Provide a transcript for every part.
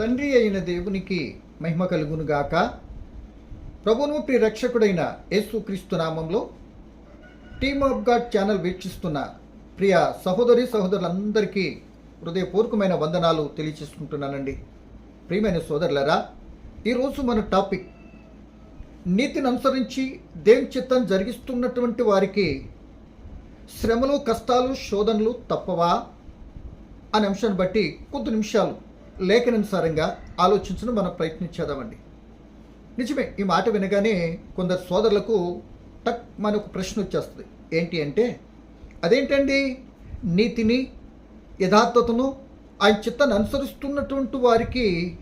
తండ్రి అయిన దేవునికి మహిమ కలుగునుగాక ప్రభును ప్రియ రక్షకుడైన యేసుక్రీస్తు నామంలో టీమ్ ఆఫ్ గాడ్ ఛానల్ వీక్షిస్తున్న ప్రియ సహోదరి సహోదరులందరికీ హృదయపూర్వకమైన వందనాలు తెలియచేసుకుంటున్నానండి. ప్రియమైన సోదరులరా ఈరోజు మన టాపిక్ నీతిని అనుసరించి దేవుని చిత్తం జరిగిస్తున్నటువంటి వారికి శ్రమలు కష్టాలు శోధనలు తప్పవా? అనే అంశాన్ని బట్టి కొద్ది నిమిషాలు లేఖనానుసారంగా ఆలోచించడం మనం ప్రయత్నించేదామండి నిజమే ఈ మాట వినగానే కొందరు సోదరులకు టక్ మనకు ప్రశ్న వచ్చేస్తుంది. ఏంటి అంటే అదేంటండి? నీతిని యథార్థతను ఆయన చిత్తాన్ని అనుసరిస్తున్నటువంటి వారికి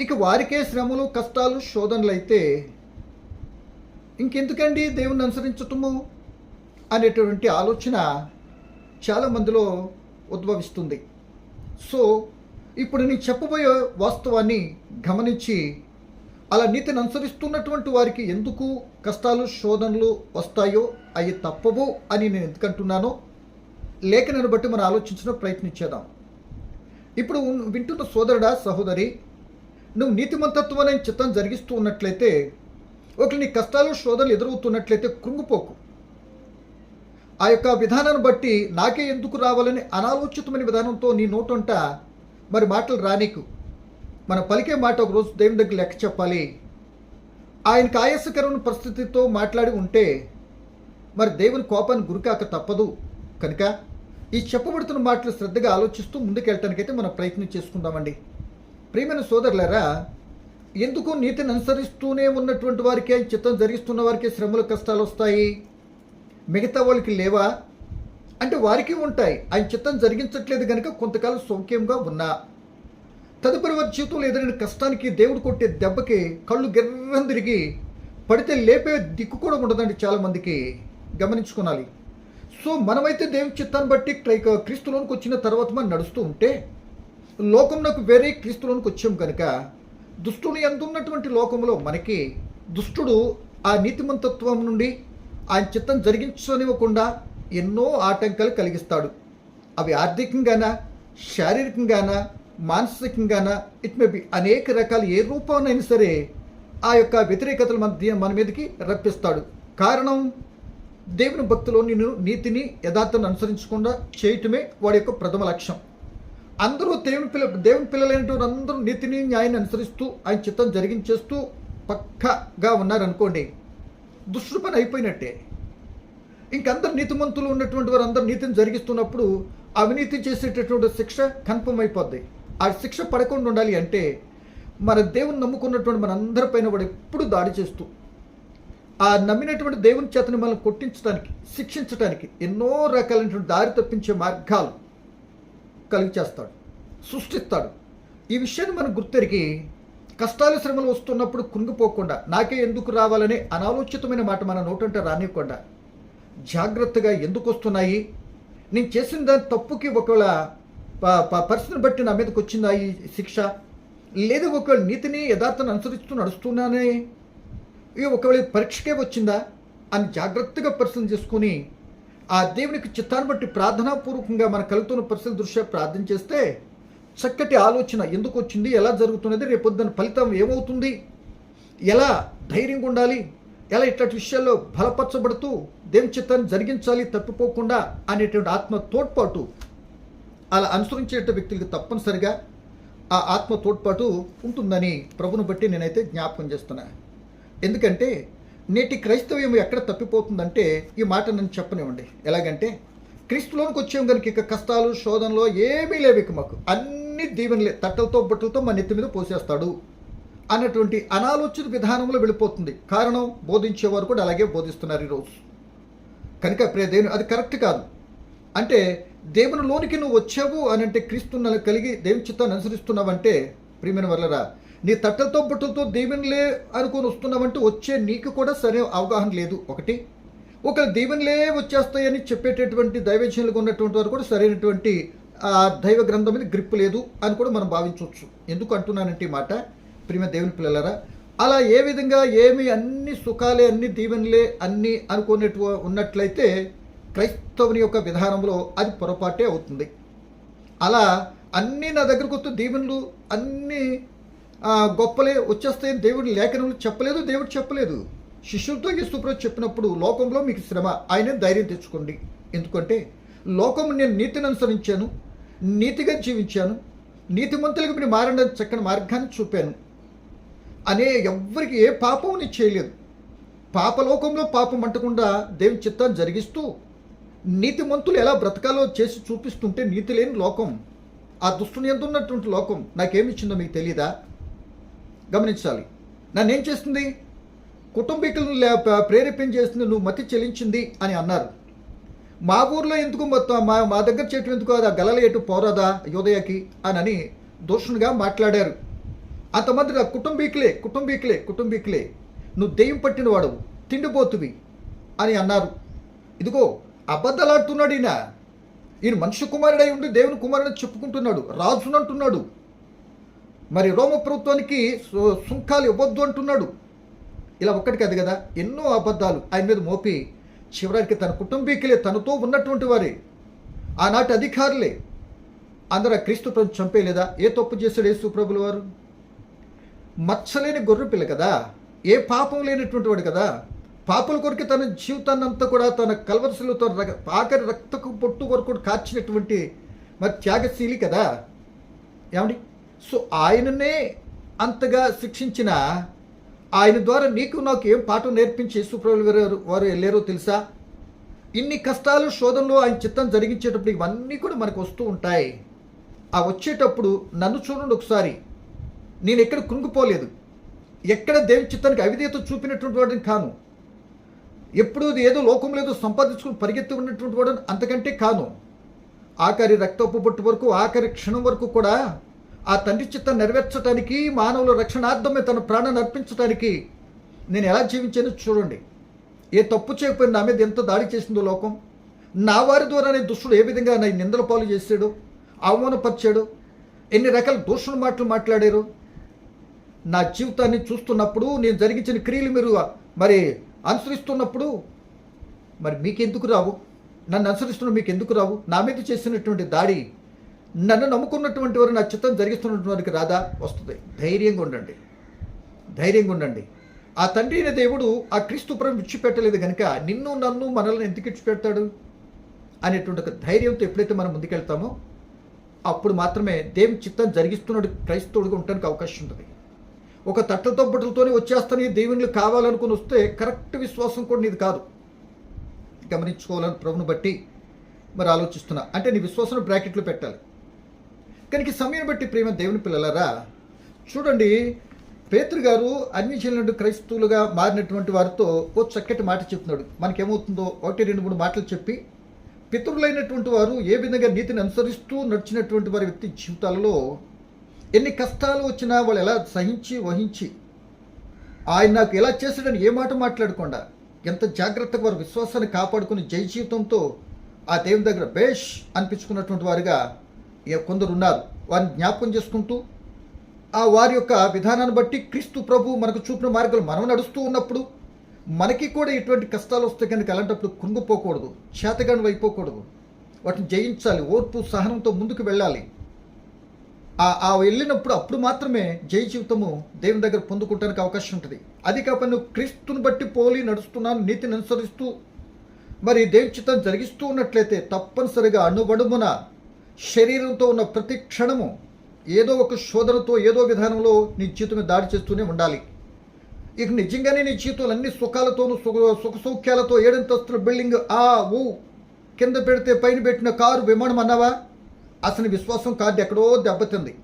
ఇక వారికే శ్రమలు కష్టాలు శోధనలు అయితే ఇంకెందుకండి దేవుణ్ణి అనుసరించటము అనేటువంటి ఆలోచన చాలా మందిలో ఉద్భవిస్తుంది. సో ఇప్పుడు నేను చెప్పబోయే వాస్తవాన్ని గమనించి అలా నీతిని అనుసరిస్తున్నటువంటి వారికి ఎందుకు కష్టాలు శోధనలు వస్తాయో అవి తప్పవు అని నేను ఎందుకంటున్నానో లేఖనను బట్టి మనం ఆలోచించడం ప్రయత్నించేద్దాం. ఇప్పుడు వింటున్న సోదరుడా సహోదరి నువ్వు నీతిమంతత్వం అనే చిత్తం జరిగిస్తూ ఉన్నట్లయితే ఒకటి నీ కష్టాలు శోధనలు ఎదురవుతున్నట్లయితే కృంగిపోకు. ఆ యొక్క విధానాన్ని బట్టి నాకే ఎందుకు రావాలని అనాలోచితమైన విధానంతో నీ నోటంట మరి మాటలు రానీకు మన పలికే మాట ఒక రోజు దేవుని దగ్గర లెక్క చెప్పాలి. ఆయనకు ఆయాసకరమైన పరిస్థితితో మాట్లాడి ఉంటే మరి దేవుని కోపాన్ని గురికాక తప్పదు. కనుక ఈ చెప్పబడుతున్న మాటలు శ్రద్ధగా ఆలోచిస్తూ ముందుకెళ్ళటానికైతే మనం ప్రయత్నం చేసుకుందామండి. ప్రియమైన సోదరులారా ఎందుకు నీతిని అనుసరిస్తూనే ఉన్నటువంటి వారికి ఆయన చిత్తం జరిగిస్తున్న వారికే శ్రమలు కష్టాలు వస్తాయి? మిగతా వాళ్ళకి లేవా? అంటే వారికి ఉంటాయి. ఆయన చిత్తం జరిగించట్లేదు కనుక కొంతకాలం సౌఖ్యంగా ఉన్నా. తదుపరి వారి జీవితంలో ఎదురైన కష్టానికి దేవుడు కొట్టే దెబ్బకి కళ్ళు గిర్రం తిరిగి పడితే లేపే దిక్కు కూడా ఉండదండి చాలామందికి. గమనించుకోవాలి సో మనమైతే దేవుని చిత్తాన్ని బట్టి క్రీస్తులోనికి వచ్చిన తర్వాత మనం నడుస్తూ ఉంటే లోకంలోకి వేరే క్రీస్తులోనికి వచ్చాం కనుక దుష్టుని ఎందున్నటువంటి లోకంలో మనకి దుష్టుడు ఆ నీతిమంతత్వం నుండి ఆయన చిత్తం జరిగించనివ్వకుండా ఎన్నో ఆటంకాలు కలిగిస్తాడు. అవి ఆర్థికంగానా శారీరకంగానా మానసికంగానా ఇట్ మే బి అనేక రకాల ఏ రూపంనైనా సరే ఆ యొక్క వ్యతిరేకతల మధ్య మన మీదకి రప్పిస్తాడు. కారణం దేవుని భక్తిలో నేను నీతిని యథార్థను అనుసరించకుండా చేయటమే వాడి యొక్క ప్రథమ లక్ష్యం. అందరూ దేవుని పిల్ల దేవుని పిల్లలైనటువంటి అందరూ నీతిని న్యాయాన్ని అనుసరిస్తూ ఆయన చిత్తం జరిగించేస్తూ పక్కగా ఉన్నారనుకోండి దుష్టు పని అయిపోయినట్టే. ఇంకందరు నీతిమంతులు ఉన్నటువంటి వారు అందరు నీతిని జరిగిస్తున్నప్పుడు అవినీతి చేసేటటువంటి శిక్ష కన్ఫర్మ్ అయిపోద్ది ఆ శిక్ష పడకుండా ఉండాలి అంటే మన దేవుని నమ్ముకున్నటువంటి మన అందరిపైన వాడు ఎప్పుడు దాడి చేస్తూ ఆ నమ్మినటువంటి దేవుని చేతని మనం కొట్టించడానికి శిక్షించడానికి ఎన్నో రకాలైనటువంటి దారి తప్పించే మార్గాలు కలిగి చేస్తాడు సృష్టిస్తాడు. ఈ విషయాన్ని మనం గుర్తెరిగి కష్టాలు శ్రమలు వస్తున్నప్పుడు కుంగిపోకుండా నాకే ఎందుకు రావాలనే అనాలోచితమైన మాట మన నోటంటే రానివ్వకుండా జాగ్రత్తగా ఎందుకు వస్తున్నాయి? నేను చేసిన దాని తప్పుకి ఒకవేళ పర్సన్ పరిస్థితిని బట్టి నా మీదకి వచ్చిందా ఈ శిక్ష? లేదా ఒకవేళ నీతిని యథార్థను అనుసరిస్తూ నడుస్తున్నానే? ఇక ఒకవేళ పరీక్షకే వచ్చిందా? అని జాగ్రత్తగా పరిశీలన చేసుకుని ఆ దేవునికి చిత్తాన్ని బట్టి ప్రార్థనాపూర్వకంగా మన కలుగుతున్న పరిస్థితుల దృష్ట్యా ప్రార్థన చేస్తే చక్కటి ఆలోచన ఎందుకు వచ్చింది? ఎలా జరుగుతున్నది? రేపొద్దున ఫలితం ఏమవుతుంది? ఎలా ధైర్యంగా ఉండాలి? ఎలా ఇట్లాంటి విషయాల్లో బలపరచబడుతూ దేవుని చిత్తాన్ని జరిగించాలి తప్పిపోకుండా అనేటువంటి ఆత్మ తోడ్పాటు అలా అనుసరించే వ్యక్తులకు తప్పనిసరిగా ఆ ఆత్మ తోడ్పాటు ఉంటుందని ప్రభుని బట్టి నేనైతే జ్ఞాపకం చేస్తున్నా. ఎందుకంటే నేటి క్రైస్తవ్యం ఎక్కడ తప్పిపోతుందంటే ఈ మాట నన్ను చెప్పనివ్వండి. ఎలాగంటే క్రీస్తులోనికి వచ్చాం కనుక ఇక కష్టాలు శోధనలో ఏమీ లేవు ఇక మాకు. అన్ని దీవెనలే తట్టలతో బట్టలతో మా నెత్తి మీద పోసేస్తాడు. అన్నటువంటి అనాలోచిత విధానంలో వెళ్ళిపోతుంది. కారణం బోధించేవారు కూడా అలాగే బోధిస్తున్నారు ఈరోజు కనుక ప్రియ దేవుని అది కరెక్ట్ కాదు. అంటే దేవునిలోనికి నువ్వు వచ్చావు అని అంటే క్రీస్తున్న కలిగి దేవుని చిత్తాన్ని అనుసరిస్తున్నావంటే ప్రియమైన వల్లరా నీ తట్టలతో బుట్టలతో దేవునిలే అనుకొని వస్తున్నావంటే వచ్చే నీకు కూడా సరైన అవగాహన లేదు. ఒకటి ఒక దేవునిలే వచ్చేస్తాయని చెప్పేటటువంటి దైవజనులుగా ఉన్నటువంటి వారు కూడా సరైనటువంటి ఆ దైవ గ్రంథం మీద గ్రిప్ లేదు అని కూడా మనం భావించవచ్చు. ఎందుకు అంటున్నానంటే ఈ మాట? ప్రియమ దేవుని పిల్లలరా అలా ఏ విధంగా ఏమి అన్ని సుఖాలే అన్ని దీవెనలే అన్ని అనుకునేటు ఉన్నట్లయితే క్రైస్తవుని యొక్క విధానంలో అది పొరపాటే అవుతుంది. అలా అన్నీ నా దగ్గరకు వస్తే దీవెనలు అన్నీ గొప్పలే వచ్చేస్తాయి దేవుడు లేఖనములు చెప్పలేదు దేవుడు చెప్పలేదు. శిష్యులతో యేసుప్రభు చెప్పినప్పుడు లోకంలో మీకు శ్రమ ఆయనే ధైర్యం తెచ్చుకోండి. ఎందుకంటే లోకం నేను నీతిని అనుసరించాను నీతిగా జీవించాను నీతిమంతులకు మీరు మారిన చక్కని మార్గాన్ని చూపాను. అనే ఎవ్వరికి ఏ పాపం నీ చేయలేదు. పాపలోకంలో పాపం అంటకుండా దేవుని చిత్తాన్ని జరిగిస్తూ నీతిమంతులు ఎలా బ్రతకాలో చేసి చూపిస్తుంటే నీతి లేని లోకం ఆ దుష్టుని ఎంత ఉన్నటువంటి లోకం నాకేమిచ్చిందో మీకు తెలియదా గమనించాలి. నన్ను ఏం చేస్తుంది? కుటుంబీకులను లే- నువ్వు మతి చెల్లించింది అని అన్నారు. మా ఊర్లో ఎందుకు మొత్తం మా మా దగ్గర చేయటం ఎందుకు అది గలల ఎటు పోరాదా యోదయకి అని అని దూషణగా మాట్లాడారు. అంతమంది నా కుటుంబీకులే కుటుంబీకులే కుటుంబీకులే. నువ్వు దెయ్యం పట్టిన వాడు తిండిపోతువి అని అన్నారు. ఇదిగో అబద్ధలాడుతున్నాడు ఈయన. ఈయన మనుష్య కుమారుడై ఉండి దేవుని కుమారుడు చెప్పుకుంటున్నాడు రాజును అంటున్నాడు. మరి రోమ ప్రభుత్వానికి సుంకాలు ఇవ్వద్దు అంటున్నాడు. ఇలా ఒక్కటి కాదు కదా ఎన్నో అబద్ధాలు ఆయన మీద మోపి చివరికి తన కుటుంబీకులే తనతో ఉన్నటువంటి వారే. ఆనాటి అధికారులే. అందరూ క్రీస్తు ప్రభు చంపేయలేదా? ఏ తప్పు చేశాడు యేసు ప్రభులు వారు మచ్చలేని గొర్రె పిల్ల కదా? ఏ పాపం లేనటువంటి వాడు కదా? పాపల కొరకు తన జీవితాన్ని అంతా కూడా తన కలవరసలతో రగ- ఆఖరి రక్తకు పొట్టు వరకు కాచినటువంటి మరి త్యాగశీలి కదా? ఏమండి? సో ఆయననే అంతగా శిక్షించిన ఆయన ద్వారా నీకు నాకు ఏం పాఠం నేర్పించి యేసుప్రభులు వారు వారు వెళ్ళారో తెలుసా? ఇన్ని కష్టాలు శోధనలు ఆయన చిత్తం జరిగించేటప్పుడు ఇవన్నీ కూడా మనకు వస్తూ ఉంటాయి. ఆ వచ్చేటప్పుడు నన్ను చూడండి ఒకసారి. నేను ఎక్కడ కృంగిపోలేదు. ఎక్కడ దేవి చిత్తానికి అవిధేయత చూపినటువంటి వాడిని కాను. ఎప్పుడు ఏదో లోకం లేదో సంపాదించుకుని పరిగెత్తి ఉన్నటువంటి వాడిని అంతకంటే కాను. ఆఖరి రక్తపు బొట్టు వరకు ఆఖరి క్షణం వరకు కూడా ఆ తండ్రి చిత్తం నెరవేర్చడానికి మానవుల రక్షణార్థమే తన ప్రాణాన్ని అర్పించడానికి నేను ఎలా జీవించానో చూడండి. ఏ తప్పు చేయకపోయినా నా మీద ఎంత దాడి చేసిందో లోకం. నా వారి ద్వారానే దుష్టుడు ఏ విధంగా నా నిందల పాలు చేశాడు అవమానపరిచాడు ఎన్ని రకాల దూషణ మాటలు మాట్లాడారు నా జీవితాన్ని చూస్తున్నప్పుడు నేను జరిగించిన క్రియలు మీరు మరి అనుసరిస్తున్నప్పుడు మరి మీకెందుకు రావు? నన్ను అనుసరిస్తున్న మీకు ఎందుకు రావు? నా మీద చేసినటువంటి దాడి నన్ను నమ్ముకున్నటువంటి వారు నా చిత్తం జరిగిస్తున్నటువంటి వారికి రాదా? వస్తుంది. ధైర్యంగా ఉండండి. ధైర్యంగా ఉండండి. ఆ తండ్రి అయిన దేవుడు ఆ క్రీస్తు పురం విడిచిపెట్టలేదు కనుక నిన్ను నన్ను మనల్ని ఎందుకు ఇచ్చిపెడతాడు అనేటువంటి ఒక ధైర్యంతో ఎప్పుడైతే మనం ముందుకెళ్తామో అప్పుడు మాత్రమే దేవుని చిత్తం జరిగిస్తున్నాడు క్రైస్తవుడిగా ఉండడానికి అవకాశం ఉంటుంది. ఒక తట్టతో వచ్చేస్తాను ఈ దేవుళ్ళు కావాలనుకుని వస్తే కరెక్ట్ విశ్వాసం కూడా నీది కాదు. గమనించుకోవాలని ప్రభును బట్టి మరి ఆలోచిస్తున్నా. అంటే నీ విశ్వాసం బ్రాకెట్లో పెట్టాలి. కనుక సమయం బట్టి ప్రేమ దేవుని పిల్లలారా చూడండి పేతురు గారు అన్ని చెల్లినట్టు క్రైస్తవులుగా మారినటువంటి వారితో ఓ చక్కటి మాట చెప్తున్నాడు. మనకేమవుతుందో ఒకటి రెండు మూడు మాటలు చెప్పి పితరులైనటువంటి వారు ఏ విధంగా నీతిని అనుసరిస్తూ నడిచినటువంటి వారి వ్యక్తి జీవితాలలో ఎన్ని కష్టాలు వచ్చినా వాళ్ళు ఎలా సహించి వహించి ఆయన నాకు ఎలా చేశాడని ఏ మాట మాట్లాడకుండా ఎంత జాగ్రత్తగా వారి విశ్వాసాన్ని కాపాడుకుని జై జీవితంతో ఆ దేవుని దగ్గర బేష్ అనిపించుకున్నటువంటి వారుగా కొందరు ఉన్నారు. వారిని జ్ఞాపకం చేసుకుంటూ ఆ వారి యొక్క విధానాన్ని బట్టి క్రీస్తు ప్రభు మనకు చూపిన మార్గాలు మనం నడుస్తూ ఉన్నప్పుడు మనకి కూడా ఇటువంటి కష్టాలు వస్తే కనుక అలాంటప్పుడు కుంగిపోకూడదు చేతగాని అయిపోకూడదు. వాటిని జయించాలి ఓర్పు సహనంతో ముందుకు వెళ్ళాలి. ఆ వెళ్ళినప్పుడు అప్పుడు మాత్రమే జయ జీవితము దేవుని దగ్గర పొందుకోవడానికి అవకాశం ఉంటుంది. అది కాకపోతే నువ్వు క్రీస్తుని బట్టి పోలి నడుస్తున్నాను నీతిని అనుసరిస్తూ మరి దేవుని చిత్తం జరిగిస్తూ ఉన్నట్లయితే తప్పనిసరిగా అణువడుమున శరీరంతో ఉన్న ప్రతి క్షణము ఏదో ఒక శోధనతో ఏదో విధానంలో నీ జీవితం దాడి చేస్తూనే ఉండాలి. ఇక నిజంగానే నీ జీవితంలో అన్ని సుఖాలతోనూ సుఖ సుఖ సౌఖ్యాలతో ఏడంతస్తుల బిల్డింగ్ ఆ ఊ కింద పెడితే పైన పెట్టిన కారు విమానం అన్నావా? అసలు విశ్వాసం కార్డు ఎక్కడో దెబ్బతింది.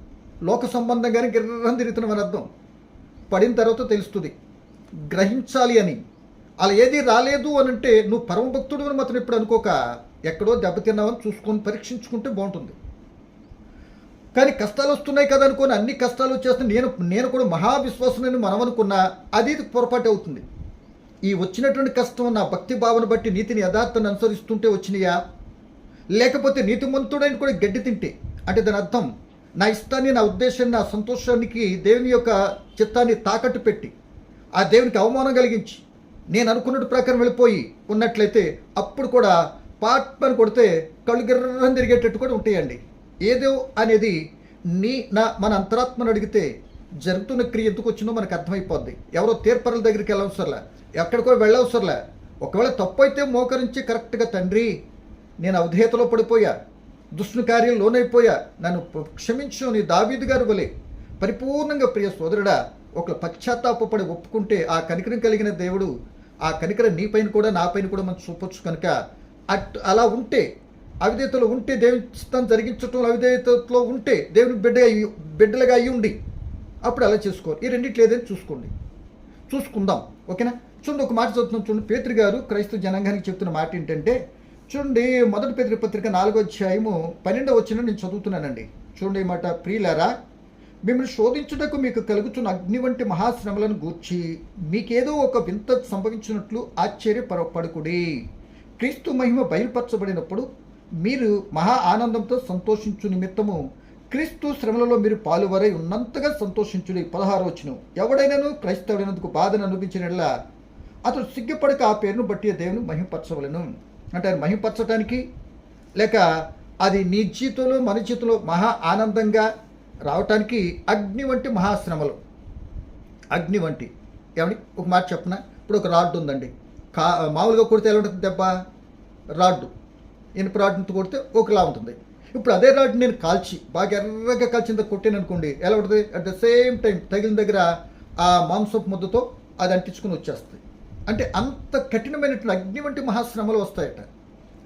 లోక సంబంధంగానే గిర్రం తిరుగుతున్నామని అర్థం. పడిన తర్వాత తెలుస్తుంది. గ్రహించాలి అని. అలా ఏది రాలేదు అని అంటే నువ్వు పరమభక్తుడు అని మాత్రం ఇప్పుడు అనుకోక ఎక్కడో దెబ్బతిన్నావని చూసుకొని పరీక్షించుకుంటే బాగుంటుంది. కానీ కష్టాలు వస్తున్నాయి కదా అనుకొని అన్ని కష్టాలు వచ్చేస్తున్నాయి నేను నేను కూడా మహావిశ్వాసమని మనం అనుకున్నా అది పొరపాటు అవుతుంది. ఈ వచ్చినటువంటి కష్టం నా భక్తి భావన బట్టి నీతిని యథార్థాన్ని అనుసరిస్తుంటే వచ్చినాయా? లేకపోతే నీతిమంతుడైన కూడా గడ్డి తింటే. అంటే దాని అర్థం నా ఇష్టాన్ని నా ఉద్దేశాన్ని నా సంతోషానికి దేవుని యొక్క చిత్తాన్ని తాకట్టు పెట్టి ఆ దేవునికి అవమానం కలిగించి నేను అనుకున్నట్టు ప్రకారం వెళ్ళిపోయి ఉన్నట్లయితే అప్పుడు కూడా పాట్మని కొడితే కళ్ళు గిర్రం తిరిగేటట్టు కూడా ఉంటాయండి. ఏదో అనేది నీ నా మన అంతరాత్మను అడిగితే జరుగుతున్న క్రియ ఎందుకు వచ్చిందో మనకు అర్థమైపోద్ది. ఎవరో తీర్పరల దగ్గరికి వెళ్ళవసరలే ఎక్కడికో వెళ్ళవసరలే. ఒకవేళ తప్పు అయితే మోకరించి కరెక్ట్గా తండ్రి నేను అవధేతలో పడిపోయా. దుష్ణ కార్యం లోనైపోయా. నన్ను క్షమించు నీ దావీదు గారు వలె. పరిపూర్ణంగా ప్రియ సోదరుడా ఒక పశ్చాత్తాపడి ఒప్పుకుంటే ఆ కనికరం కలిగిన దేవుడు ఆ కనికరం నీ పైన కూడా నాపైన కూడా మనం చూపొచ్చు కనుక అట్ అలా ఉంటే అవిధేతలో ఉంటే దేవుని జరిగించటం జరిగించటంలో అవిధేయతలో ఉంటే దేవుని బిడ్డ అయ్యి బిడ్డలుగా అయ్యి ఉండి. అప్పుడు అలా చేసుకోరు. ఈ రెండిట్లో ఏదైనా చూసుకోండి. చూసుకుందాం. ఓకేనా? చూడండి ఒక మాట చదువుతున్నాం చూడండి. పేతృ గారు క్రైస్తవ జనాంగానికి చెప్తున్న మాట ఏంటంటే చూడండి మొదటి పేతృ పత్రిక నాలుగో అధ్యాయము పన్నెండవ వచ్చిన నేను చదువుతున్నానండి. చూడండి మాట ప్రియులారా మిమ్మల్ని శోధించుటకు మీకు కలుగుతున్న అగ్ని వంటి మహాశ్రమలను గూర్చి మీకేదో ఒక వింత సంభవించినట్లు ఆశ్చర్యపడకుడి క్రీస్తు మహిమ బయలుపరచబడినప్పుడు మీరు మహా ఆనందంతో సంతోషించు నిమిత్తము క్రీస్తు శ్రమలలో మీరు పాలువరై ఉన్నంతగా సంతోషించుడి. పదహారు వచ్చిన ఎవడైనాను క్రైస్తవుడైనందుకు బాధను అనిపించినట్లా అతడు సిగ్గుపడక ఆ పేరును బట్టి దేవుని మహిమపరచవలను. అంటే ఆయన మహిమపరచడానికి లేక అది నీ జీవితంలో మన జీవితంలో మహా ఆనందంగా రావటానికి అగ్ని వంటి మహాశ్రమలు. అగ్ని వంటి. ఏమని ఒక మాట చెప్పన? ఇప్పుడు ఒక రాడ్డు ఉందండి. కా మామూలుగా కొడితే ఎలా ఉంటుంది దెబ్బ? రాడ్డు. ఇనుప రాడ్డుతో కొడితే ఒకలా ఉంటుంది. ఇప్పుడు అదే రాడ్డు నేను కాల్చి బాగా ఎర్రగా కాల్చింది కొట్టాను అనుకోండి ఎలా ఉంటుంది? అట్ ద సేమ్ టైం తగిలిన దగ్గర ఆ మాంసపు ముద్దతో అది అంటించుకుని వచ్చేస్తుంది. అంటే అంత కఠినమైనట్లు అగ్ని వంటి మహాశ్రమలు వస్తాయట.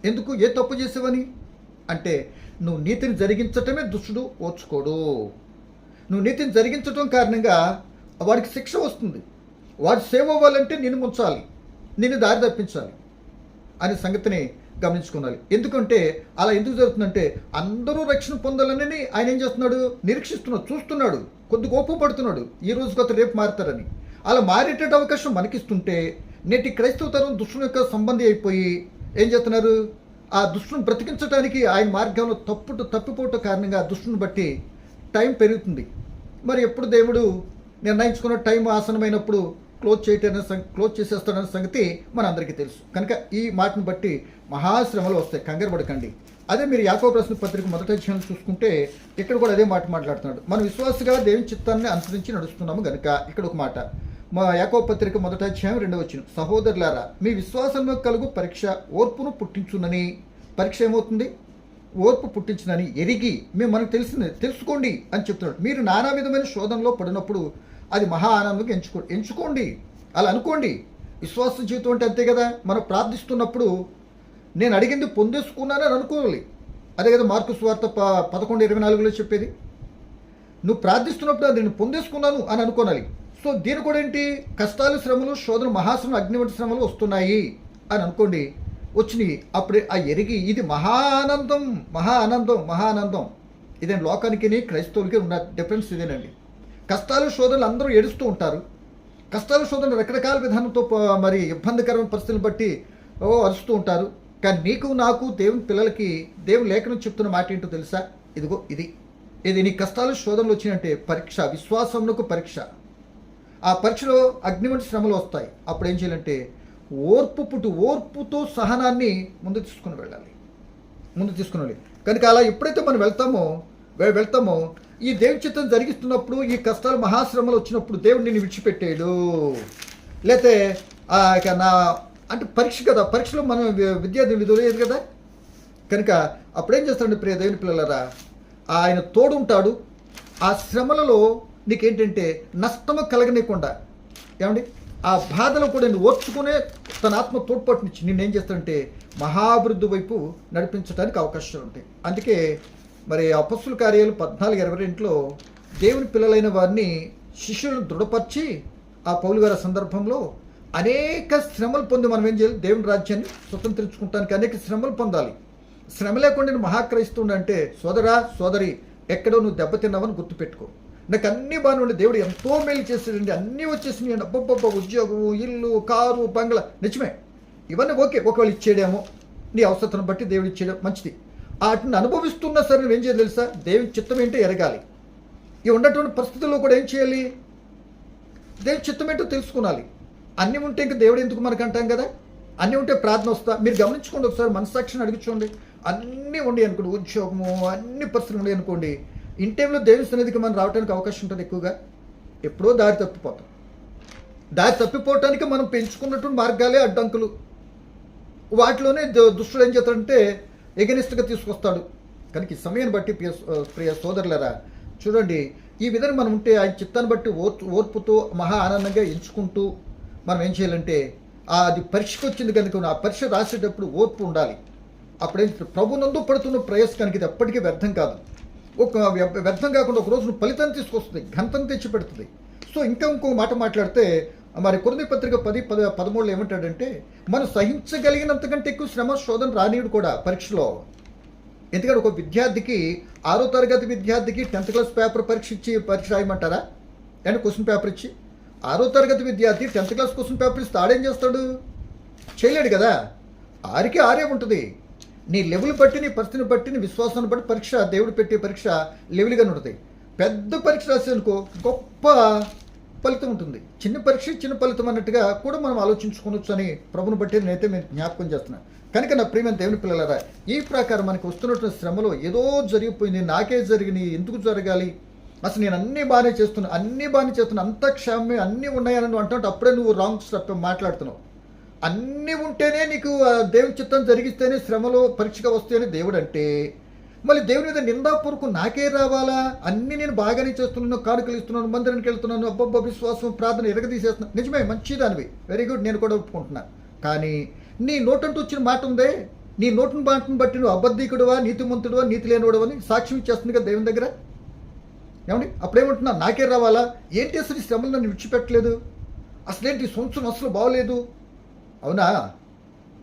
ఎందుకు? ఏ తప్పు చేసేవని? అంటే నువ్వు నీతిని జరిగించటమే దుష్టుడు ఓర్చుకోడు నువ్వు నీతిని జరిగించటం కారణంగా వాడికి శిక్ష వస్తుంది. వాడు సేవ్ అవ్వాలంటే నిన్ను ముంచాలి. నిన్ను దారి తప్పించాలి అనే సంగతిని గమనించుకోవాలి. ఎందుకంటే అలా ఎందుకు జరుగుతుందంటే అందరూ రక్షణ పొందాలని ఆయన ఏం చేస్తున్నాడు? నిరీక్షిస్తున్నాడు చూస్తున్నాడు. కొద్ది కోపం పడుతున్నాడు. ఈ రోజు కొత్త రేపు మారుతారని. అలా మారేటట్టు అవకాశం మనకిస్తుంటే నేటి క్రైస్తవ తరం దుష్టుని యొక్క సంబంధి అయిపోయి ఏం చేస్తున్నారు? ఆ దుష్టుని బ్రతికించడానికి ఆయన మార్గంలో తప్పుట తప్పిపోవట కారణంగా దుష్టుని బట్టి టైం పెరుగుతుంది. మరి ఎప్పుడు దేవుడు నిర్ణయించుకున్న టైం ఆసనమైనప్పుడు క్లోజ్ చేయటనే క్లోజ్ చేసేస్తాడన్న సంగతి మన అందరికీ తెలుసు. కనుక ఈ మాటను బట్టి మహాశ్రమలు వస్తాయి. కంగారు పడకండి. అదే మీరు యాకో ప్రశ్న పత్రిక మొదటి అధ్యాయం చూసుకుంటే ఇక్కడ కూడా అదే మాట మాట్లాడుతున్నాడు. మనం విశ్వాసగా దేవుని చిత్తాన్ని అనుసరించి నడుస్తున్నాము కనుక ఇక్కడ ఒక మాట. మా యాకో పత్రిక మొదట అధ్యాయం రెండవ వచ్చిన సహోదరులారా మీ విశ్వాసంలో కలుగు పరీక్ష ఓర్పును పుట్టించునని పరీక్ష ఏమవుతుంది? ఓర్పు పుట్టించునని ఎరిగి మేము మనకు తెలిసింది తెలుసుకోండి అని చెప్తున్నాడు. మీరు నానా విధమైన శోధనలో పడినప్పుడు అది మహా ఆనందంగా ఎంచుకో ఎంచుకోండి. అలా అనుకోండి. విశ్వాస జీవితం అంటే అంతే కదా? మనం ప్రార్థిస్తున్నప్పుడు నేను అడిగింది పొందేసుకున్నానని అనుకోవాలి. అదే కదా మార్కు స్వార్థ ప పదకొండు ఇరవై నాలుగులో చెప్పేది? నువ్వు ప్రార్థిస్తున్నప్పుడు అది నేను పొందేసుకున్నాను అని అనుకోనాలి. సో దీని కూడా ఏంటి? కష్టాలు శ్రమలు శోధన మహాశ్రమ అగ్ని వంటి శ్రమలు వస్తున్నాయి అని అనుకోండి. వచ్చినాయి. అప్పుడు ఆ ఎరిగి ఇది మహా ఆనందం మహా ఆనందం మహా ఆనందం. ఇదే లోకానికి క్రైస్తవులకి ఉన్న డిఫరెన్స్ ఇదేనండి. కష్టాలు శోధనలు అందరూ ఏడుస్తూ ఉంటారు. కష్టాలు శోధనలు రకరకాల విధానంతో మరి ఇబ్బందికరమైన పరిస్థితులను బట్టి ఓ అరుస్తూ ఉంటారు. కానీ నీకు నాకు దేవుని పిల్లలకి దేవుని లేఖనం చెప్తున్న మాట ఏంటో తెలుసా? ఇదిగో ఇది. ఇది నీ కష్టాలు శోధనలు వచ్చినంటే పరీక్ష విశ్వాసమునకు పరీక్ష. ఆ పరీక్షలో అగ్ని వంటి శ్రమలు వస్తాయి. అప్పుడు ఏం చేయాలంటే ఓర్పు పుట్టు ఓర్పుతో సహనాన్ని ముందు తీసుకుని వెళ్ళాలి. ముందు తీసుకుని వెళ్ళాలి కనుక అలా ఎప్పుడైతే మనం వెళ్తామో వెళ్తామో ఈ దేవుని చిత్తం జరిగిస్తున్నప్పుడు ఈ కష్టాలు మహాశ్రమలు వచ్చినప్పుడు దేవుడు నిన్ను విడిచిపెట్టాడు. లేతే ఆ నా అంటే పరీక్ష కదా పరీక్షలో మనం వి- విధులేదు కదా? కనుక అప్పుడేం చేస్తాడు ప్రియ దేవుని పిల్లలరా? ఆయన తోడుంటాడు. ఆ శ్రమలలో నీకేంటంటే నష్టము కలగనీయకుండా ఏమండి? ఆ బాధలో కూడా నేను ఓర్చుకునే తన ఆత్మ తోడ్పాటునిచ్చి నిన్ను ఏం చేస్తానంటే మహాభివృద్ధి వైపు నడిపించడానికి అవకాశాలు ఉంటాయి అందుకే మరి అపస్సుల కార్యాలు పద్నాలుగు ఇరవై రెండులో దేవుని పిల్లలైన వారిని శిష్యులను దృఢపరిచి ఆ పౌలు గారి సందర్భంలో అనేక శ్రమలు పొంది మనం ఏం చేయాలి? దేవుని రాజ్యాన్ని స్వతంత్రించుకుంటానికి అనేక శ్రమలు పొందాలి. శ్రమ లేకుండా నేను అంటే సోదరా సోదరి ఎక్కడో నువ్వు దెబ్బతిన్నావని గుర్తుపెట్టుకో. నాకు అన్ని బాగానే ఉండే దేవుడు ఎంతో మేలు చేశాడండి. అన్నీ వచ్చేసినాయి అబ్బబ్బబ్బ ఉద్యోగం ఇల్లు కారు బంగ్లా. నిజమే. ఇవన్నీ ఓకే. ఒకవేళ ఇచ్చేయడేమో నీ అవసరతను బట్టి దేవుడు ఇచ్చేయడం మంచిది. వాటిని అనుభవిస్తున్నా సరే నువ్వేం చేయాలి తెలుసా? దేవుని చిత్తం ఏంటో ఎరగాలి. ఈ ఉన్నటువంటి పరిస్థితుల్లో కూడా ఏం చేయాలి? దేవుని చిత్తం ఏంటో తెలుసుకోవాలి అన్నీ ఉంటే ఇంకా దేవుడు ఎందుకు మనకు అంటాం కదా? అన్నీ ఉంటే ప్రార్థన వస్తా. మీరు గమనించుకోండి ఒకసారి మనసాక్షిని అడిగి అన్నీ ఉండి అనుకోండి. ఉద్యోగము అన్ని పరిస్థితులు ఉన్నాయి అనుకోండి. ఇన్ టైంలో దేవుని సన్నిధికి మనం రావడానికి అవకాశం ఉంటుంది ఎక్కువగా. ఎప్పుడో దారి తప్పిపోతాం. దారి తప్పిపోవటానికి మనం పెంచుకున్నటువంటి మార్గాలే అడ్డంకులు. వాటిలోనే దు- దుష్టుడు ఏం చేస్తాడంటే ఎగనిస్ట్గా తీసుకొస్తాడు. కనుక ఈ సమయాన్ని బట్టి ప్రియ ప్రియ సోదరులరా చూడండి ఈ విధంగా మనం ఉంటే ఆయన చిత్తాన్ని బట్టి ఓర్పు ఓర్పుతో మహా ఆనందంగా ఎంచుకుంటూ మనం ఏం చేయాలంటే అది పరీక్షకు వచ్చింది కనుక ఆ పరీక్ష రాసేటప్పుడు ఓర్పు ఉండాలి. అప్పుడేం ప్రభునందు పడుతున్న పడుతున్న కనుక ఇది ఎప్పటికీ వ్యర్థం కాదు. ఒక వ్య- వ్యర్థం కాకుండా ఒక రోజు ఫలితం తీసుకొస్తుంది. ఘంతం తెచ్చి పెడుతుంది సో ఇంకా ఇంకో మాట మాట్లాడితే మరి కొరింథీ పత్రిక పది పద పదమూడులో ఏమంటాడంటే మనం సహించగలిగినంతకంటే ఎక్కువ శ్రమ శోధన రానియుడు కూడా పరీక్షలో. ఎందుకంటే ఒక విద్యార్థికి ఆరో తరగతి విద్యార్థికి టెన్త్ క్లాస్ పేపర్ పరీక్ష ఇచ్చి పరీక్ష రాయమంటారా? అండ్ క్వశ్చన్ పేపర్ ఇచ్చి? ఆరో తరగతి విద్యార్థి టెన్త్ క్లాస్ క్వశ్చన్ పేపర్ ఇస్తే ఆడేం చేస్తాడు? చేయలేడు కదా. ఆరికి ఆరే ఉంటుంది. నీ లెవెల్ బట్టి నీ పరిస్థితిని బట్టి నీ విశ్వాసాన్ని బట్టి పరీక్ష దేవుడు పెట్టే పరీక్ష లెవెల్గా ఉంటుంది. పెద్ద పరీక్ష రాసేందుకో గొప్ప ఫలితం ఉంటుంది. చిన్న పరీక్ష చిన్న ఫలితం అన్నట్టుగా కూడా మనం ఆలోచించుకోవచ్చు అని ప్రభుని బట్టి నేనైతే నేను జ్ఞాపకం చేస్తున్నాను కనుక నా ప్రియమైన దేవుని పిల్లలారా ఈ ప్రకారం మనకు వస్తున్నటువంటి శ్రమలో ఏదో జరిగిపోయింది నాకే జరిగింది ఎందుకు జరగాలి? అసలు నేను అన్నీ బాగానే చేస్తున్నాను అన్నీ బాగానే చేస్తున్నాను అంత క్షేమమే అన్నీ ఉన్నాయని నువ్వు అంటుంటే అప్పుడే నువ్వు రాంగ్ స్టెప్ మాట్లాడుతున్నావు. అన్నీ ఉంటేనే నీకు ఆ దేవుని చిత్తం జరిగిస్తేనే శ్రమలో పరీక్షగా వస్తేనే దేవుడు అంటే మళ్ళీ దేవుని మీద నిందాపూర్వకు నాకే రావాలా? అన్నీ నేను బాగానే చేస్తున్నాను కానుకలు ఇస్తున్నాను మందిరానికి వెళ్తున్నాను అబ్బబ్బ విశ్వాసం ప్రార్థన ఎరగదీసేస్తున్నాను నిజమే మంచిదానివి. వెరీ గుడ్ నేను కూడా ఒప్పుకుంటున్నాను కానీ నీ నోటంటూ వచ్చిన మాట ఉందే నీ నోటును మాటను బట్టి నువ్వు అబద్ధికుడువా నీతిమంతుడువా నీతి లేనివాడు అని సాక్ష్యం ఇచ్చేస్తుంది కదా దేవుని దగ్గర? ఏమండి? అప్పుడేమంటున్నా నాకే రావాలా? ఏంటి అసలు ఈ శ్రమలు నన్ను విడిచిపెట్టలేదు? అసలేంటి సొంతం అసలు బాగోలేదు? అవునా?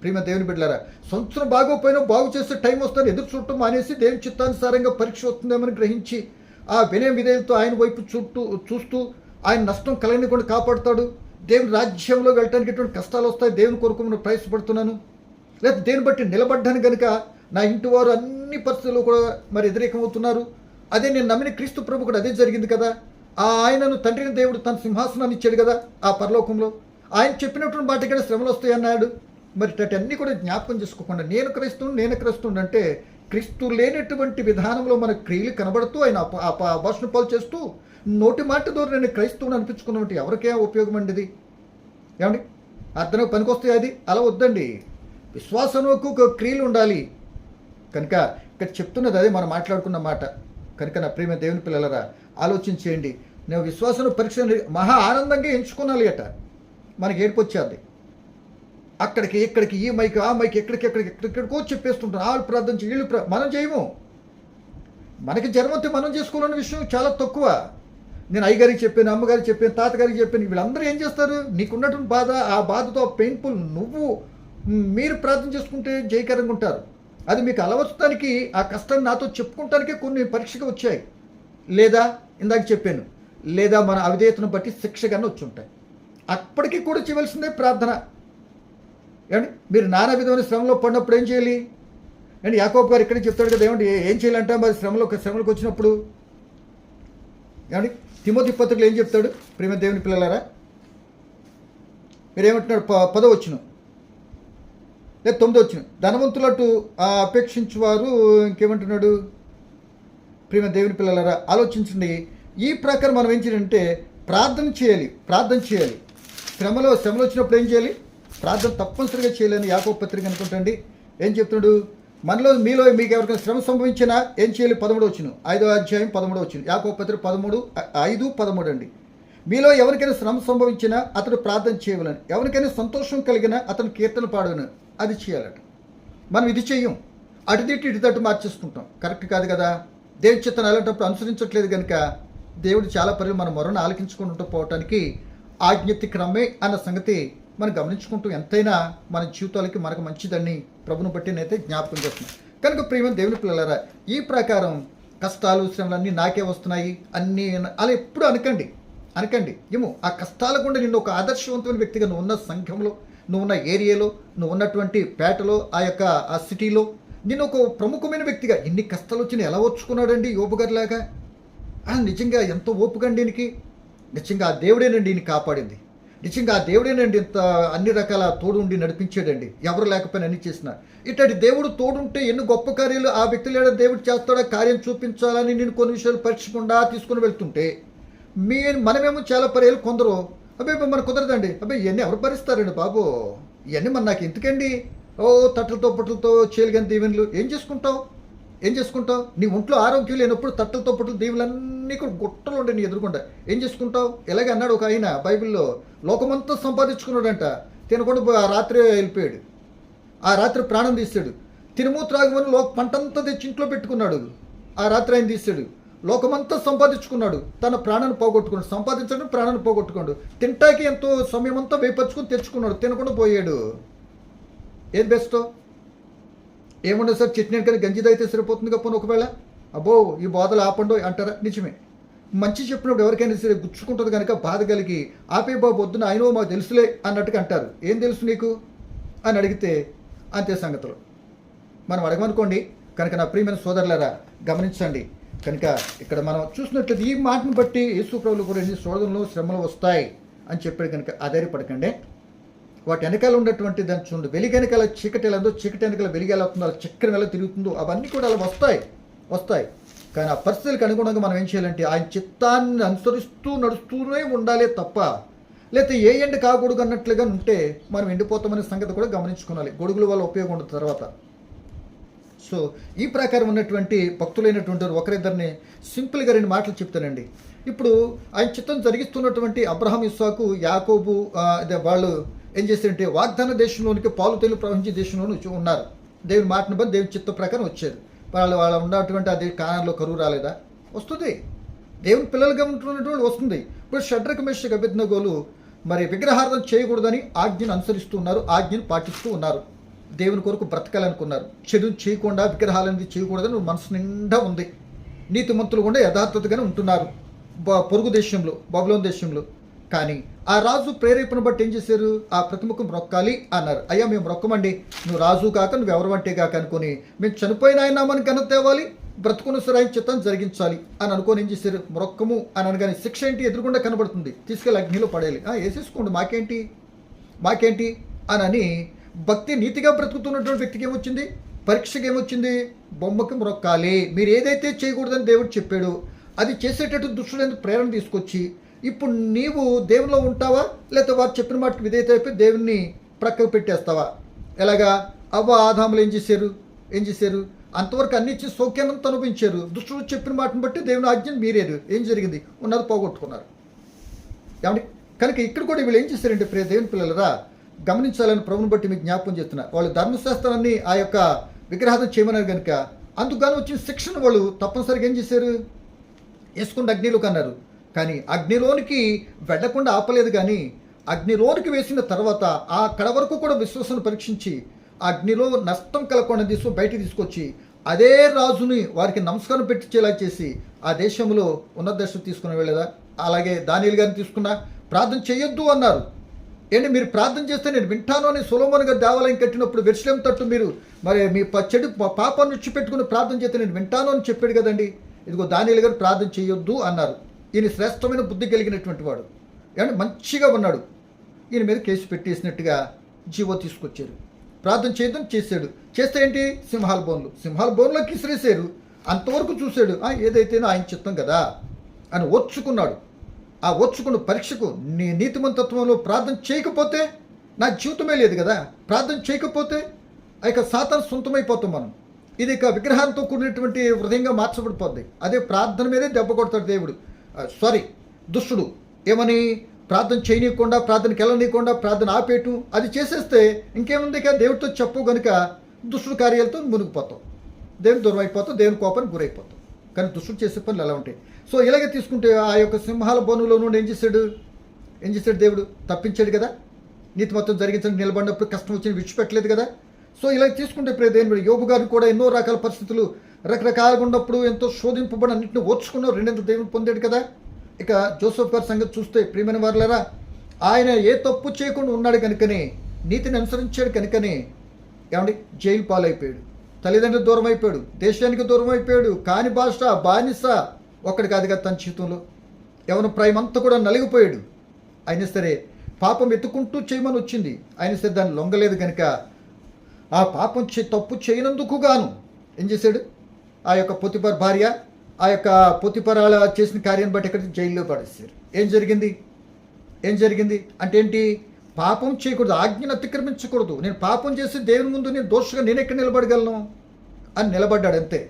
ప్రియమ దేవుని బిడ్డలారా సంవత్సరం బాగోపోయినా బాగు చేస్తే టైం వస్తుంది. ఎదురు చూడటం మానేసి దేవుని చిత్తానుసారంగా పరీక్ష వస్తుందేమని గ్రహించి ఆ వినయ విధేయులతో ఆయన వైపు చుట్టూ చూస్తూ ఆయన నష్టం కలగనికుండా కాపాడుతాడు. దేవుని రాజ్యంలో వెళ్ళటానికి ఎటువంటి కష్టాలు వస్తాయి? దేవుని కొరకు నేను ప్రయాసపడుతున్నాను. లేదా దేని బట్టి నిలబడ్డాను కనుక నా ఇంటి వారు అన్ని పరిస్థితుల్లో కూడా మరి వ్యతిరేకమవుతున్నారు. అదే నేను నమ్మిన క్రీస్తు ప్రభు కూడా అదే జరిగింది కదా. ఆ ఆయనను తండ్రిని దేవుడు తన సింహాసనాన్ని ఇచ్చాడు కదా ఆ పరలోకంలో. ఆయన చెప్పినటువంటి మాట శ్రమలు వస్తాయన్నాడు మరి అన్నీ కూడా జ్ఞాపకం చేసుకోకుండా నేను క్రైస్తవుని నేను క్రైస్తవుని అంటే క్రీస్తు లేనటువంటి విధానంలో మన క్రియలు కనబడుతూ ఆయన అభాషణ పాలు చేస్తూ నోటి మాట ద్వారా నేను క్రైస్తవుని అనిపించుకున్నటువంటి ఎవరికే ఉపయోగం అండి ఇది ఏమండి? అర్థం పనికొస్తాయి అది? అలా వద్దండి. విశ్వాసంకు ఒక క్రియలు ఉండాలి. కనుక ఇక్కడ చెప్తున్నది అదే మనం మాట్లాడుకున్న మాట. కనుక నా ప్రేమ దేవుని పిల్లలరా ఆలోచించేయండి. నేను విశ్వాసం పరీక్ష మహా ఆనందంగా ఎంచుకోనాలి అట. మనకి ఏడుపు వచ్చేది. అక్కడికి ఇక్కడికి ఈ మైక్ ఆ మైక్ ఎక్కడికి ఎక్కడికి ఎక్కడికో చెప్పేస్తుంటారు. వాళ్ళు ప్రార్థన వీళ్ళు మనం చేయము. మనకి జన్మతి మనం చేసుకోవాలన్న విషయం చాలా తక్కువ. నేను అయ్యగారికి చెప్పాను అమ్మగారికి చెప్పాను తాతగారికి చెప్పాను వీళ్ళందరూ ఏం చేస్తారు? నీకున్నటువంటి బాధ ఆ బాధతో పెయిన్ఫుల్ నువ్వు మీరు ప్రార్థన చేసుకుంటే జయకరంగా ఉంటారు. అది మీకు అలవర్చడానికి ఆ కష్టాన్ని నాతో చెప్పుకుంటానికే కొన్ని పరీక్షగా వచ్చాయి. లేదా ఇందాక చెప్పాను లేదా మన అవిధేయతను బట్టి శిక్షగానే వచ్చి ఉంటాయి. అప్పటికి కూడా చేయవలసిందే ప్రార్థన. ఏమండి? మీరు నానా విధమైన శ్రమలో పడినప్పుడు ఏం చేయాలి? అండి యాకోబ్ గారు ఇక్కడ చెప్తాడు కదా ఏమండి ఏం చేయాలంటే మరి శ్రమలో శ్రమలకు వచ్చినప్పుడు? ఏమండి తిమోతి పత్రికలు ఏం చెప్తాడు? ప్రేమ దేవుని పిల్లలారా మీరేమంటున్నాడు ప పదో వచ్చిన లేదా తొమ్మిదో వచ్చిన ధనవంతులటు ఆ, అపేక్షించువారు ఇంకేమంటున్నాడు? ప్రేమ దేవుని పిల్లలారా ఆలోచించండి. ఈ ప్రకారం మనం ఏం చేయాలంటే ప్రార్థన చేయాలి ప్రార్థన చేయాలి. శ్రమలో శ్రమలు వచ్చినప్పుడు ఏం చేయాలి? ప్రార్థన తప్పనిసరిగా చేయాలని యాకో పత్రిక అనుకుంటండి. ఏం చెప్తున్నాడు? మనలో మీలో మీకు ఎవరికైనా శ్రమ సంభవించినా ఏం చేయాలి? పదమూడు వచ్చిన ఐదో అధ్యాయం పదమూడు వచ్చిన యాకో పత్రిక పదమూడు ఐదు పదమూడు అండి. మీలో ఎవరికైనా శ్రమ సంభవించినా అతడు ప్రార్థన చేయవలని. ఎవరికైనా సంతోషం కలిగినా అతను కీర్తన పాడవను అది చేయాలట. మనం ఇది చెయ్యం. అటుదిట్టు ఇటుదట్టు మార్చేసుకుంటాం. కరెక్ట్ కాదు కదా? దేవుడి చిత్తం అలాంటప్పుడు అనుసరించట్లేదు కనుక దేవుడు చాలా పనులు మన మొరను ఆలకించుకుంటూ పోవటానికి ఆజ్ఞతిక్రమే అన్న సంగతి మనం గమనించుకుంటూ ఎంతైనా మన జీవితాలకి మనకు మంచిదని ప్రభుని బట్టి నేనైతే జ్ఞాపకం చేస్తున్నాను. కనుక ప్రియమైన దేవుని పిల్లలారా ఈ ప్రకారం కష్టాలు శ్రమలు అన్నీ నాకే వస్తున్నాయి. అన్నీ అలా ఎప్పుడు అనకండి. అనకండి. ఏమో ఆ కష్టాల గుండా నిన్ను ఒక ఆదర్శవంతమైన వ్యక్తిగా నువ్వు ఉన్న సంఘంలో నువ్వు ఉన్న ఏరియాలో నువ్వు ఉన్నటువంటి పేటలో ఆ యొక్క ఆ సిటీలో నిన్ను ఒక ప్రముఖమైన వ్యక్తిగా ఇన్ని కష్టాలు వచ్చినా ఎలా వచ్చుకున్నాడండి యోబు గారిలాగా? నిజంగా ఎంతో ఓపుకండి దీనికి? నిజంగా ఆ దేవుడేనండి ఈయన కాపాడింది. నిజంగా ఆ దేవుడేనండి ఇంత అన్ని రకాల తోడు ఉండి నడిపించాడండి. ఎవరు లేకపోయినా అన్ని చేసిన. ఇట్లాంటి దేవుడు తోడుంటే ఎన్ని గొప్ప కార్యాలు ఆ వ్యక్తి లేడ దేవుడు చేస్తాడా కార్యం చూపించాలని నేను కొన్ని విషయాలు పరీక్షకుండా తీసుకుని వెళ్తుంటే మీ మనమేమో చాలా పర్యాలు కొందరు అబ్బాయి మన కుదరదండి. అబ్బాయి ఇవన్నీ ఎవరు భరిస్తారండి బాబు? ఇవన్నీ మన నాకు ఎందుకండి? ఓ తట్టలతో పుట్టలతో చేయగని దీవెనలు ఏం చేసుకుంటావు? ఏం చేసుకుంటావు? నీ ఒంట్లో ఆరోగ్యం లేనప్పుడు తట్టలతో పుట్టలు దేవులన్నీ కూడా గుట్టలు ఉండే నీ ఎదుర్కొంటా. ఏం చేసుకుంటావు? ఎలాగే అన్నాడు ఒక ఆయన బైబిల్లో లోకమంతా సంపాదించుకున్నాడంట. తినకుండా పోయి ఆ రాత్రి వెళ్ళిపోయాడు. ఆ రాత్రి ప్రాణం తీశాడు. తినుము త్రాగుమని లోక పంటంతా తెచ్చి ఇంట్లో పెట్టుకున్నాడు. ఆ రాత్రి ఆయన తీశాడు. లోకమంతా సంపాదించుకున్నాడు. తన ప్రాణాన్ని పోగొట్టుకున్నాడు. సంపాదించడం ప్రాణాన్ని పోగొట్టుకున్నాడు. తింటాకి ఎంతో సమయం అంతా వేపరుచుకుని తెచ్చుకున్నాడు. తినకుండా పోయాడు. ఏది బెస్ట్? ఏముండదు సార్ చట్నీ కానీ గంజిది అయితే సరిపోతుంది పోనీ ఒకవేళ? అబ్బో ఈ బాధలు ఆపండు అంటారా? నిజమే. మంచి చెప్పినప్పుడు ఎవరికైనా సరే గుచ్చుకుంటుంది కనుక బాధ కలిగి ఆపే బాబు వద్దున ఆయనో మాకు తెలుసులే అన్నట్టుగా అంటారు. ఏం తెలుసు నీకు? అని అడిగితే అంతే సంగతులు. మనం అడగమనుకోండి కనుక నా ప్రియమైన సోదరులారా గమనించండి. కనుక ఇక్కడ మనం చూసినట్లయితే ఈ మాటను బట్టి యేసు ప్రభులు కూడా శోధనలు శ్రమలు వస్తాయి అని చెప్పాడు కనుక ఆధారపడకండి. వాటి వెనకాల ఉన్నటువంటి దాని చూడండి. వెలిగి వెనకాల చీకటి ఎలా ఉందో చీకటి వెనకాల వెలిగి ఎలా అవుతుందో అలా చక్రం ఎలా తిరుగుతుందో అవన్నీ కూడా అలా వస్తాయి. వస్తాయి. కానీ ఆ పరిస్థితులకు అనుగుణంగా మనం ఏం చేయాలంటే ఆయన చిత్తాన్ని అనుసరిస్తూ నడుస్తూనే ఉండాలి తప్ప లేకపోతే ఏ ఎండ కాకూడదు అన్నట్లుగా ఉంటే మనం ఎండిపోతామనే సంగతి కూడా గమనించుకోవాలి. గొడుగుల వల్ల ఉపయోగం ఉండదు తర్వాత. సో ఈ ప్రకారం ఉన్నటువంటి భక్తులైనటువంటి వారు ఒకరిద్దరిని సింపుల్గా రెండు మాటలు చెప్తానండి. ఇప్పుడు ఆయన చిత్తం జరిగిస్తున్నటువంటి అబ్రహం ఇస్సాకు యాకోబు అదే వాళ్ళు ఏం చేశారంటే వాగ్దాన దేశంలోనికి పాలు తెలుగు ప్రవహించే దేశంలోని ఉన్నారు. దేవుని మాటను బట్టి దేవుని చిత్త ప్రకారం వచ్చారు. వాళ్ళు వాళ్ళు ఉన్నటువంటి అది కాలంలో కరువు రాలేదా? వస్తుంది. దేవుని పిల్లలుగా ఉంటున్నటువంటి వస్తుంది. ఇప్పుడు షడ్రక మేష గబిద్నగోలు మరి విగ్రహార్థం చేయకూడదని ఆజ్ఞను అనుసరిస్తూ ఉన్నారు ఆజ్ఞను పాటిస్తూ ఉన్నారు. దేవుని కొరకు బ్రతకాలనుకున్నారు. చెడు చేయకుండా విగ్రహాలనేది చేయకూడదని మనసు నిండా ఉంది. నీతిమంతులు కూడా యథార్థతగానే ఉంటున్నారు. బ- పొరుగు దేశంలో బబులోన్ దేశంలో. కానీ ఆ రాజు ప్రేరేపణ బట్టి ఏం చేశారు? ఆ ప్రతిముఖం రొక్కాలి అన్నారు. అయ్యా మేము రొక్కమండి. నువ్వు రాజు కాక నువ్వు ఎవరు కాక అనుకుని మేము చనిపోయిన ఆయన మనకి ఘనత తేవాలి బ్రతుకున్న సరే ఆయన చిత్తం జరిగించాలి అని అనుకొని ఏం చేశారు? మొరొక్కము అని అనగానే శిక్ష ఏంటి? ఎదురుకుండా కనబడుతుంది. తీసుకెళ్ళి అగ్నిలో పడేయాలి. వేసేసుకోండి మాకేంటి? మాకేంటి? అని అని భక్తి నీతిగా బ్రతుకుతున్నటువంటి వ్యక్తికి ఏమొచ్చింది? పరీక్షకి ఏమొచ్చింది? బొమ్మకి మొరొక్కాలి మీరు ఏదైతే చేయకూడదని దేవుడు చెప్పాడు అది చేసేటట్టు దుష్టుడు ప్రేరణ తీసుకొచ్చి ఇప్పుడు నీవు దేవునిలో ఉంటావా? లేకపోతే వారు చెప్పిన మాటకు విధేయత అయిపోయి దేవుణ్ణి ప్రక్కకు పెట్టేస్తావా? ఎలాగా? అవ్వ ఆదాములు ఏం చేశారు? ఏం చేశారు? అంతవరకు అన్ని ఇచ్చి సౌఖ్యాన్ని అనుభవించారు దుష్టుడు చెప్పిన మాటను బట్టి దేవుని ఆజ్ఞను మీరేరు. ఏం జరిగింది? ఉన్నది పోగొట్టుకున్నారు. ఏమండి? కనుక ఇక్కడ కూడా వీళ్ళు ఏం చేశారంటే ప్రియ దేవుని పిల్లలరా గమనించాలని ప్రభుని బట్టి మీకు జ్ఞాపకం చేస్తున్నా. వాళ్ళు ధర్మశాస్త్రాన్ని ఆ యొక్క విగ్రహార్థం చేయమన్నారు కనుక అందుకు వచ్చిన శిక్షణ వాళ్ళు తప్పనిసరిగా ఏం చేశారు? వేసుకున్న అగ్నిలు కన్నారు కానీ అగ్నిలోనికి వెళ్ళకుండా ఆపలేదు కానీ అగ్నిలోనికి వేసిన తర్వాత ఆ కడ వరకు కూడా విశ్వాసాన్ని పరీక్షించి అగ్నిలో నష్టం కలగకుండా తీసుకు బయటికి తీసుకొచ్చి అదే రాజుని వారికి నమస్కారం పెట్టించేలా చేసి ఆ దేశంలో ఉన్నత దశ తీసుకుని వెళ్ళేదా? అలాగే దానిలు గారిని తీసుకున్నా? ప్రార్థన చేయొద్దు అన్నారు. ఏంటి మీరు ప్రార్థన చేస్తే నేను వింటాను అని సులభన్ గారు దేవాలయం కట్టినప్పుడు వెర్షలేం తట్టు మీరు మరి మీ ప- చెడు పాపాన్ని పెట్టుకుని ప్రార్థన చేస్తే నేను వింటాను అని చెప్పాడు కదండి. ఇదిగో దానిలు గారు ప్రార్థన చేయొద్దు అన్నారు. ఈయన శ్రేష్టమైన బుద్ధి కలిగినటువంటి వాడు. ఏమంటే మంచిగా ఉన్నాడు. ఈయన మీద కేసు పెట్టేసినట్టుగా జీవో తీసుకొచ్చారు. ప్రార్థన చేయడం చేశాడు. చేస్తే ఏంటి? సింహాల బోన్లు. సింహాల బోన్లోకి ఇసిరేసారు అంతవరకు చూశాడు. ఏదైతేనో ఆయన చిత్తం కదా అని ఓర్చుకున్నాడు. ఆ ఓర్చుకున్న పరీక్షకు నీ నీతిమంతత్వంలో ప్రార్థన చేయకపోతే నా జీవితమే లేదు కదా. ప్రార్థన చేయకపోతే ఆ యొక్క సాతాను సొంతమైపోతాం మనం. ఇది ఇక విగ్రహాలతో కూడినటువంటి హృదయంగా మార్చబడిపోద్ది. అదే ప్రార్థన మీదే దెబ్బ కొడతాడు దేవుడు. సారీ దుష్టుడు. ఏమని? ప్రార్థన చేయనీయకుండా ప్రార్థనకి వెళ్ళనీయకుండా ప్రార్థన ఆపేటు అది చేసేస్తే ఇంకేముంది కదా దేవుడితో చెప్పు గనుక దుష్టుడు కార్యాలతో మునిగిపోతాం. దేవుని దూరం అయిపోతాం దేవుని కోపానికి గురైపోతాం. కానీ దుష్టుడు చేసే పనులు ఎలా ఉంటాయి? సో ఇలాగే తీసుకుంటే ఆ యొక్క సింహాల బోనులో నుండి ఏం చేశాడు? ఏం చేశాడు దేవుడు? తప్పించాడు కదా? నీతి మొత్తం జరిగించడానికి నిలబడినప్పుడు కష్టం వచ్చి విడిచిపెట్టలేదు కదా? సో ఇలా తీసుకుంటే ప్రియ దేవుని యోబు గారు కూడా ఎన్నో రకాల పరిస్థితులు రకరకాలుగా ఉన్నప్పుడు ఎంతో శోధింపబడి అన్నింటిని ఓర్చుకున్న రెండింత దేవుని పొందాడు కదా? ఇక జోసఫ్ గారి సంగతి చూస్తే ప్రియమైన వారులరా ఆయన ఏ తప్పు చేయకుండా ఉన్నాడు కనుకనే నీతిని అనుసరించాడు కనుకనే ఏమండి జైలు పాలైపోయాడు. తల్లిదండ్రులు దూరం అయిపోయాడు దేశానికి దూరం అయిపోయాడు కాని భాష బానిస ఒక్కడి కాదు కదా తన జీవితంలో. ఎవరి ప్రేమ అంతా కూడా నలిగిపోయాడు. అయినా సరే పాపం ఎత్తుకుంటూ చేయమని వచ్చింది. ఆయన సరే దాన్ని లొంగలేదు కనుక ఆ పాపం చే తప్పు చేయనందుకు గాను ఏం చేశాడు? ఆ యొక్క పొతిపర్ భార్య ఆ యొక్క పొతిపరాల చేసిన కార్యాన్ని బట్టి ఎక్కడ జైల్లో పడేస్తారు ఏం జరిగింది? ఏం జరిగింది? అంటే ఏంటి? పాపం చేయకూడదు ఆజ్ఞను అతిక్రమించకూడదు. నేను పాపం చేసి దేవుని ముందు నేను దోషగా నేను ఎక్కడ నిలబడగలను? అని నిలబడ్డాడు అంతే.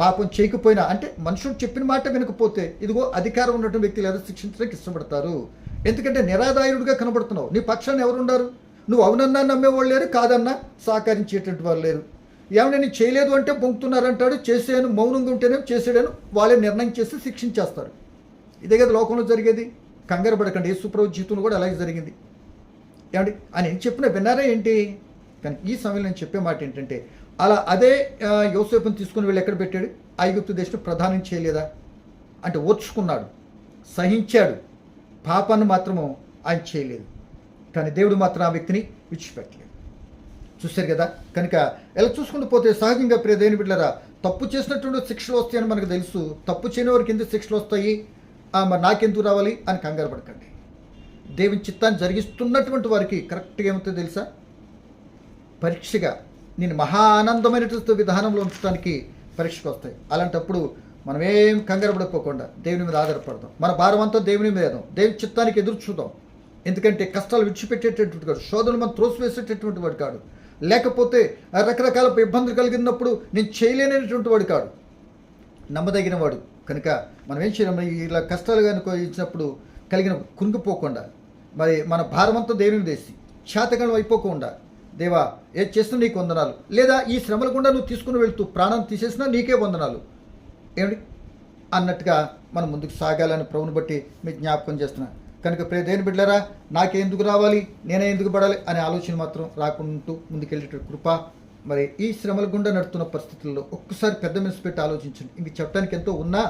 పాపం చేయకపోయినా అంటే మనుషుడు చెప్పిన మాట వినకపోతే ఇదిగో అధికారం ఉన్నటువంటి వ్యక్తులు లేదా శిక్షించడానికి ఇష్టపడతారు? ఎందుకంటే నిరాదాయుడుగా కనబడుతున్నావు. నీ పక్షాన్ని ఎవరున్నారు నువ్వు అవునన్నా నమ్మేవాళ్ళు లేరు కాదన్నా సహకరించేటువంటి వాళ్ళు లేరు. ఏమైనా నేను చేయలేదు అంటే పొంగుతున్నారంటాడు చేసేయను మౌనంగా ఉంటేనే చేసాడని వాళ్ళే నిర్ణయం చేసి శిక్షించేస్తారు. ఇదే కదా లోకంలో జరిగేది. కంగారు పడకండి యేసుప్రభు జీవితంలో కూడా అలాగే జరిగింది. ఏమండి? అని ఏం చెప్పిన విన్నారా ఏంటి? కానీ ఈ సమయంలో నేను చెప్పే మాట ఏంటంటే అలా అదే యోసేపుని తీసుకుని వెళ్ళి ఎక్కడ పెట్టాడు? ఐగుప్తు దేశం ప్రధానం చేయలేదా? అంటే ఓర్చుకున్నాడు సహించాడు. పాపాన్ని మాత్రము ఆయన చేయలేదు. కానీ దేవుడు మాత్రం ఆ వ్యక్తిని విడిచిపెట్టలేదు. చూశారు కదా? కనుక ఎలా చూసుకుంటూ పోతే సహజంగా ప్రియ దేని బిడ్డరా తప్పు చేసినటువంటి శిక్షలు వస్తాయని మనకు తెలుసు. తప్పు చేయని వారికి ఎందుకు శిక్షలు వస్తాయి? మరి నాకెందుకు రావాలి అని కంగారు పడకండి. దేవుని చిత్తాన్ని జరిగిస్తున్నటువంటి వారికి కరెక్ట్గా ఏమవుతుందో తెలుసా? పరీక్షగా నేను మహా ఆనందమైనటువంటి విధానంలో ఉంచడానికి పరీక్షకు వస్తాయి. అలాంటప్పుడు మనం ఏం కంగారు పడిపోకుండా దేవుని మీద ఆధారపడదాం. మన భారం అంతా దేవుని మీద వేద్దాం. దేవుని చిత్తానికి ఎదురు చూద్దాం. ఎందుకంటే కష్టాలు విడిచిపెట్టేటటువంటి కాడు శోధనలు మనం త్రోసివేసేటటువంటి వాడు కాడు. లేకపోతే రకరకాల ఇబ్బందులు కలిగినప్పుడు నేను చేయలేనటువంటి వాడు కాడు. నమ్మదగిన వాడు కనుక మనం ఏం చేయడం ఇలా కష్టాలు అనుభవించినప్పుడు కలిగిన కుంగిపోకుండా మరి మన భారమంతా దేవుని దేశి శాతకాలం అయిపోకుండా దేవా ఏది చేస్తున్నా నీకు వందనాలు. లేదా ఈ శ్రమల గుండా నువ్వు తీసుకుని వెళ్తూ ప్రాణం తీసేసినా నీకే వందనాలు. ఏమిటి అన్నట్టుగా మనం ముందుకు సాగాలని ప్రభుని బట్టి మీకు జ్ఞాపకం చేస్తున్నాను కనుక ప్రే దేని బిడ్డరా నాకే ఎందుకు రావాలి నేనే ఎందుకు పడాలి అనే ఆలోచన మాత్రం రాకుంటూ ముందుకెళ్ళేట కృప. మరి ఈ శ్రమల గుండా నడుతున్న పరిస్థితుల్లో ఒక్కసారి పెద్ద మనసు పెట్టి ఆలోచించండి. ఇంక చెప్పడానికి ఎంతో ఉన్నా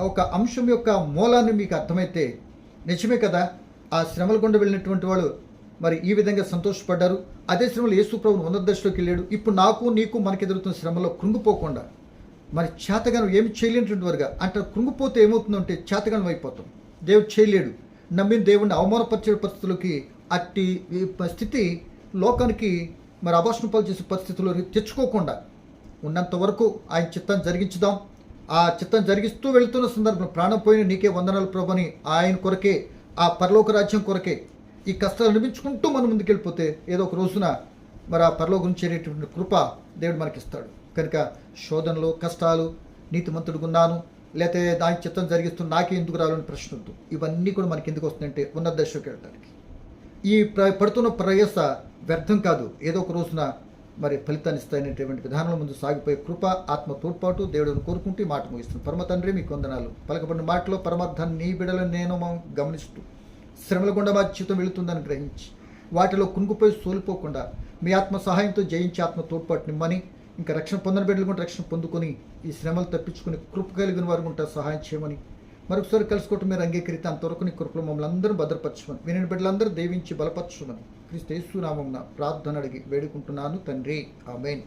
ఒక అంశం యొక్క మూలాన్ని మీకు అర్థమైతే నిజమే కదా ఆ శ్రమల గుండా వెళ్ళినటువంటి వాళ్ళు మరి ఈ విధంగా సంతోషపడ్డారు. అదే శ్రమలు యేసు ప్రభుని ఉన్నత దశలోకి వెళ్ళాడు. ఇప్పుడు నాకు నీకు మనకి ఎదురుతున్న శ్రమలో కృంగిపోకుండా మరి చేతగానం ఏమి చేయలేనటువంటి వారుగా అంటే కృంగిపోతే ఏమవుతుందంటే చేతగానం అయిపోతాం. దేవుడు చేయలేడు. నమ్మిన దేవుడిని అవమానపరిచే పరిస్థితులకి అట్టి ఈ స్థితి లోకానికి మరి అభాషణ పాలు చేసే పరిస్థితుల్లో తెచ్చుకోకుండా ఉన్నంత వరకు ఆయన చిత్తాన్ని జరిగించుదాం. ఆ చిత్తం జరిగిస్తూ వెళుతున్న సందర్భంలో ప్రాణం పోయిన నీకే వందనాలు ప్రభని ఆయన కొరకే ఆ పరలోక రాజ్యం కొరకే ఈ కష్టాలు అనిపించుకుంటూ మనం ముందుకెళ్ళిపోతే ఏదో ఒక రోజున మరి ఆ పరలోకం చేరేటువంటి కృప దేవుడు మనకిస్తాడు. కనుక శోధనలు కష్టాలు నీతిమంతుడుగున్నాను. లేకపోతే దాని చిత్తం జరిగిస్తూ నాకే ఎందుకు రావాలని ప్రశ్న వద్దు ఇవన్నీ కూడా మనకి ఎందుకు వస్తుందంటే ఉన్నత దశలోకి వెళ్ళడానికి ఈ ప్ర పడుతున్న ప్రయాస వ్యర్థం కాదు. ఏదో ఒక రోజున మరి ఫలితాన్ని ఇస్తాయనేటువంటి విధానం ముందు సాగిపోయే కృప ఆత్మ తోడ్పాటు దేవుడిని కోరుకుంటూ మాట ముగిస్తుంది పరమ తండ్రి మీకు వందనాలు. పలకబడిన మాటలో పరమార్థాన్ని నీ బిడలను నేను మా గమనిస్తూ శ్రమల గుండా మా జీవితం వెళుతుందని గ్రహించి వాటిలో కుంగిపోయి సోలిపోకుండా మీ ఆత్మ సహాయంతో జయించి ఆత్మ తోడ్పాటు నిమ్మని ఇంకా రక్షణ పొందని బిడ్డలు కూడా రక్షణ పొందుకొని ఈ శ్రమలు తప్పించుకొని కృప కలిగిన వారు ఉంటారు సహాయం చేయమని మరొకసారి కలుసుకోవటం మీరు అంగీకరిత అంతవరకు నీ కృపలో మమ్మల్ని అందరూ భద్రపరచమని. విని బిడ్డలందరూ దేవించి బలపరచమని. క్రీస్తు యేసునామం ప్రార్థన అడిగి వేడుకుంటున్నాను తండ్రి. ఆమెన్.